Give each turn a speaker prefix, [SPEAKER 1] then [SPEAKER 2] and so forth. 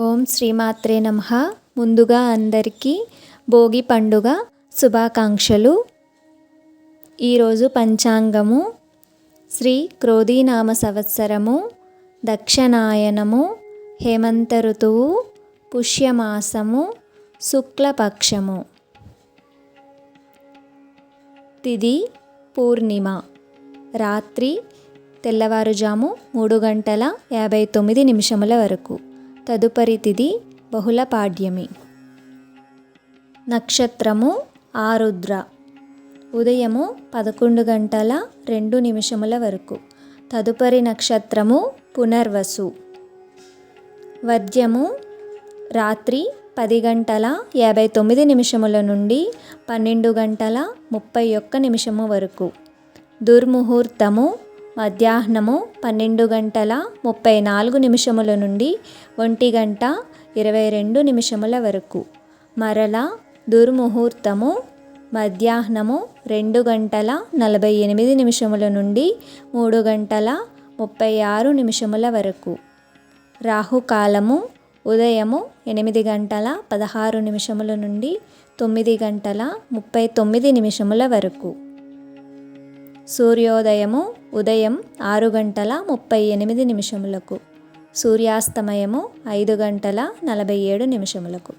[SPEAKER 1] ఓం శ్రీమాత్రే నమ. ముందుగా అందరికీ భోగి పండుగ శుభాకాంక్షలు. ఈరోజు పంచాంగము శ్రీ క్రోధీనామ సంవత్సరము దక్షిణాయనము హేమంత ఋతువు పుష్యమాసము శుక్లపక్షము. తిది పూర్ణిమ. రాత్రి తెల్లవారుజాము మూడు గంటల యాభై తొమ్మిది నిమిషముల వరకు. తదుపరి తిది బహుళ పాడ్యమి. నక్షత్రము ఆరుద్ర. ఉదయము పదకొండు గంటల రెండు నిమిషముల వరకు. తదుపరి నక్షత్రము పునర్వసు. వద్యము రాత్రి పది గంటల యాభై తొమ్మిది నిమిషముల నుండి పన్నెండు గంటల ముప్పై ఒక్క నిమిషము వరకు. దుర్ముహూర్తము మధ్యాహ్నము పన్నెండు గంటల ముప్పై నాలుగు నిమిషముల నుండి ఒంటి గంట ఇరవై రెండు నిమిషముల వరకు. మరల దుర్ముహూర్తము మధ్యాహ్నము రెండు గంటల నలభై ఎనిమిది నిమిషముల నుండి మూడు గంటల ముప్పై ఆరు నిమిషముల వరకు. రాహుకాలము ఉదయము ఎనిమిది గంటల పదహారు నిమిషముల నుండి తొమ్మిది గంటల ముప్పై తొమ్మిది నిమిషముల వరకు. సూర్యోదయము ఉదయం ఆరు గంటల ముప్పై ఎనిమిది నిమిషములకు సూర్యాస్తమయము ఐదు గంటల నలభై ఏడు నిమిషములకు.